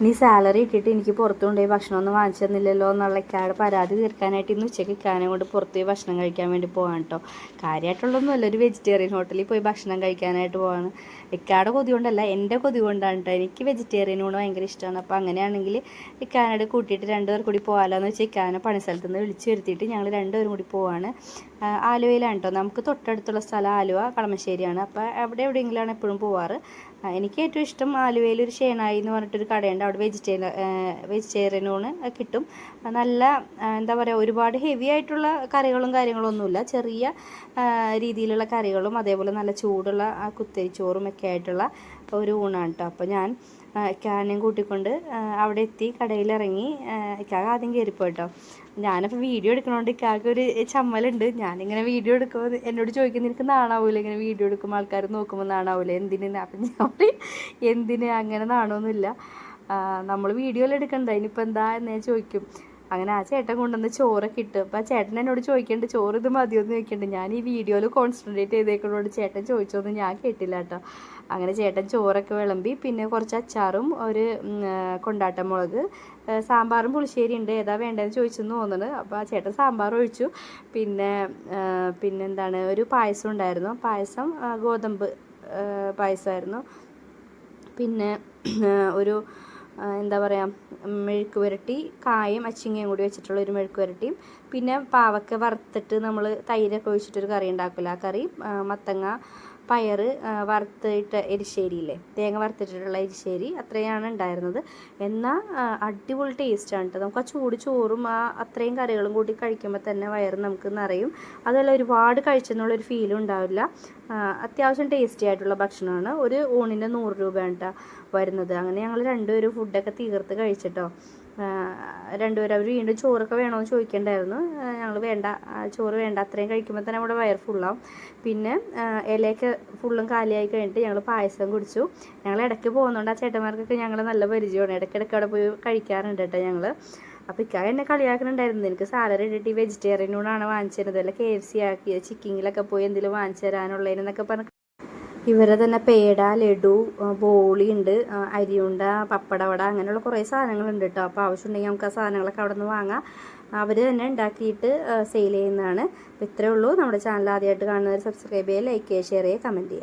ഇനി സാലറി ഇട്ടിട്ട് എനിക്ക് പുറത്തു കൊണ്ടുപോയി ഭക്ഷണമൊന്നും വാങ്ങിച്ചു തന്നില്ലല്ലോ എന്നുള്ള ഇക്കാട് പരാതി തീർക്കാനായിട്ട് ഇന്ന് ഉച്ചയ്ക്ക് ഇക്കാനെ കൊണ്ട് പുറത്ത് പോയി ഭക്ഷണം കഴിക്കാൻ വേണ്ടി പോകാൻ കേട്ടോ കാര്യമായിട്ടുള്ളതൊന്നുമല്ല ഒരു വെജിറ്റേറിയൻ ഹോട്ടലിൽ പോയി ഭക്ഷണം കഴിക്കാനായിട്ട് പോവാണ്. ഇക്കാടെ കൊതി കൊണ്ടല്ല എന്റെ കൊതി കൊണ്ടാണ് കേട്ടോ എനിക്ക് വെജിറ്റേറിയനോട് ഭയങ്കര ഇഷ്ടമാണ് അപ്പോൾ അങ്ങനെയാണെങ്കിൽ ഇക്കാനോട് കൂട്ടിയിട്ട് രണ്ടുപേർ കൂടി പോകാമല്ലോ വെച്ചാൽ ഇക്കാനെ പണിസ്ഥലത്ത് നിന്ന് വിളിച്ച് വരുത്തിയിട്ട് ഞങ്ങൾ രണ്ടുപേരും കൂടി പോവാണ്. ആലുവയിലാണ് കേട്ടോ നമുക്ക് തൊട്ടടുത്തുള്ള സ്ഥലം ആലുവ കളമശ്ശേരിയാണ്. അപ്പോൾ അവിടെ എവിടെയെങ്കിലാണ് എപ്പോഴും പോവാറ്? എനിക്ക് ഏറ്റവും ഇഷ്ടം ആലുവയിൽ ഒരു ഷേണായി എന്ന് പറഞ്ഞിട്ടൊരു കടയുണ്ട്. അവിടെ വെജിറ്റേറിയൻ വെജിറ്റേറിയനൂണ് കിട്ടും. നല്ല എന്താ പറയുക ഒരുപാട് ഹെവി ആയിട്ടുള്ള കറികളും കാര്യങ്ങളും ഒന്നുമില്ല ചെറിയ രീതിയിലുള്ള കറികളും അതേപോലെ നല്ല ചൂടുള്ള കുത്തരിച്ചോറും ഒക്കെ ആയിട്ടുള്ള ഒരു ഊണാണ് കേട്ടോ അപ്പോൾ ഞാൻ ഇക്കാനെയും കൂട്ടിക്കൊണ്ട് അവിടെ എത്തി കടയിലിറങ്ങി ഇക്കാക്ക് ആദ്യം കയറിപ്പോയി കേട്ടോ ഞാനപ്പോൾ വീഡിയോ എടുക്കണോണ്ട് ഇക്കാക്ക് ഒരു ചമ്മലുണ്ട്. ഞാനിങ്ങനെ വീഡിയോ എടുക്കുമ്പോൾ എന്നോട് ചോദിക്കുന്ന എനിക്ക് നാണാവൂല? ഇങ്ങനെ വീഡിയോ എടുക്കുമ്പോൾ ആൾക്കാർ നോക്കുമ്പോൾ നാണാവൂല? എന്തിന് അപ്പം ഞാൻ എന്തിന്? അങ്ങനെ നാണമൊന്നുമില്ല നമ്മൾ വീഡിയോയിൽ എടുക്കണ്ട. ഇനിയിപ്പോൾ എന്താ? എന്ന് ചോദിക്കും. അങ്ങനെ ആ ചേട്ടൻ കൊണ്ടുവന്ന് ചോറൊക്കെ ഇട്ട്. അപ്പോൾ ആ ചേട്ടൻ എന്നോട് ചോദിക്കേണ്ട ചോറ് ഇത് മതിയോന്ന് ചോദിക്കേണ്ടത് ഞാൻ ഈ വീഡിയോയിൽ കോൺസെൻട്രേറ്റ് ചെയ്തേക്കുന്നതുകൊണ്ട് ചേട്ടൻ ചോദിച്ചൊന്നും ഞാൻ കേട്ടില്ല കേട്ടോ. അങ്ങനെ ചേട്ടൻ ചോറൊക്കെ വിളമ്പി പിന്നെ കുറച്ച് അച്ചാറും ഒരു കൊണ്ടാട്ടമുളക് കൊണ്ടാട്ട മുളക് സാമ്പാറും പുളിശ്ശേരി ഉണ്ട്. ഏതാ വേണ്ടതെന്ന് ചോദിച്ചെന്ന് തോന്നുന്നത് അപ്പോൾ ആ ചേട്ടൻ സാമ്പാർ ഒഴിച്ചു. പിന്നെ പിന്നെന്താണ് ഒരു പായസം ഉണ്ടായിരുന്നു. പായസം ഗോതമ്പ് പായസമായിരുന്നു. പിന്നെ ഒരു എന്താ പറയുക മെഴുക്ക് പുരട്ടി കായും അച്ചിങ്ങയും കൂടി വെച്ചിട്ടുള്ള ഒരു മെഴുക്ക് പുരട്ടിയും. പിന്നെ പാവക്ക വറുത്തിട്ട് നമ്മൾ തൈരൊക്കെ ഒഴിച്ചിട്ടൊരു കറി ഉണ്ടാക്കില്ല ആ കറി മത്തങ്ങ പയർ വറുത്തിട്ട് എരിശ്ശേരിയില്ലേ? തേങ്ങ വറുത്തിട്ടിട്ടുള്ള എരിശ്ശേരി അത്രയാണ് ഉണ്ടായിരുന്നത്. എന്നാൽ അടിപൊളി ടേസ്റ്റാണ് കേട്ടോ നമുക്ക് ആ ചൂട് ചോറും ആ അത്രയും കറികളും കൂട്ടി കഴിക്കുമ്പോൾ തന്നെ വയറ് നമുക്ക് നിറയും. അതുപോലെ ഒരുപാട് കഴിച്ചെന്നുള്ളൊരു ഫീലും ഉണ്ടാവില്ല. അത്യാവശ്യം ടേസ്റ്റി ആയിട്ടുള്ള ഭക്ഷണമാണ്. ഒരു ഊണിന്റെ നൂറ് രൂപയാണ് കേട്ടോ വരുന്നത്. അങ്ങനെ ഞങ്ങൾ രണ്ടുപേരും ഫുഡൊക്കെ തീർത്ത് കഴിച്ചിട്ടോ. രണ്ടുപേരും അവർ വീണ്ടും ചോറൊക്കെ വേണമെന്ന് ചോദിക്കണ്ടായിരുന്നു. ഞങ്ങൾ വേണ്ട ചോറ് വേണ്ട അത്രയും കഴിക്കുമ്പോൾ തന്നെ നമ്മുടെ വയർ ഫുള്ളാവും. പിന്നെ ഇലയൊക്കെ ഫുള്ളും കാലിയായി കഴിഞ്ഞിട്ട് ഞങ്ങൾ പായസം കുടിച്ചു. ഞങ്ങൾ ഇടയ്ക്ക് പോകുന്നതുകൊണ്ട് ആ ചേട്ടന്മാർക്കൊക്കെ ഞങ്ങൾ നല്ല പരിചയമാണ്. ഇടയ്ക്കിടയ്ക്ക് അവിടെ പോയി കഴിക്കാറുണ്ട് കേട്ടോ ഞങ്ങൾ അപ്പോൾ ഇക്കാ എന്നെ കളിയാക്കുന്നുണ്ടായിരുന്നു എനിക്ക് സാലറി ഇട്ടിട്ട് ഈ വെജിറ്റേറിയനോടാണ് വാങ്ങിച്ചിരുന്നത്. അല്ല കെ എഫ് സി ആക്കി ചിക്കിങ്ങിലൊക്കെ പോയി എന്തെങ്കിലും വാങ്ങിച്ചു തരാനുള്ളതിനെന്നൊക്കെ പറഞ്ഞ് ഇവരെ തന്നെ പേട ലഡു ബോളി ഉണ്ട് അരിയുണ്ട പപ്പടവട അങ്ങനെയുള്ള കുറേ സാധനങ്ങളുണ്ട് കേട്ടോ അപ്പോൾ ആവശ്യമുണ്ടെങ്കിൽ നമുക്ക് ആ സാധനങ്ങളൊക്കെ അവിടെ നിന്ന് വാങ്ങാം. അവർ തന്നെ ഉണ്ടാക്കിയിട്ട് സെയിൽ ചെയ്യുന്നതാണ്. അപ്പോൾ ഇത്രയേ ഉള്ളൂ. നമ്മുടെ ചാനൽ ആദ്യമായിട്ട് കാണുന്നവർ സബ്സ്ക്രൈബ് ചെയ്യുക ലൈക്ക് ചെയ്യുക ഷെയർ ചെയ്യുക കമന്റ് ചെയ്യുക.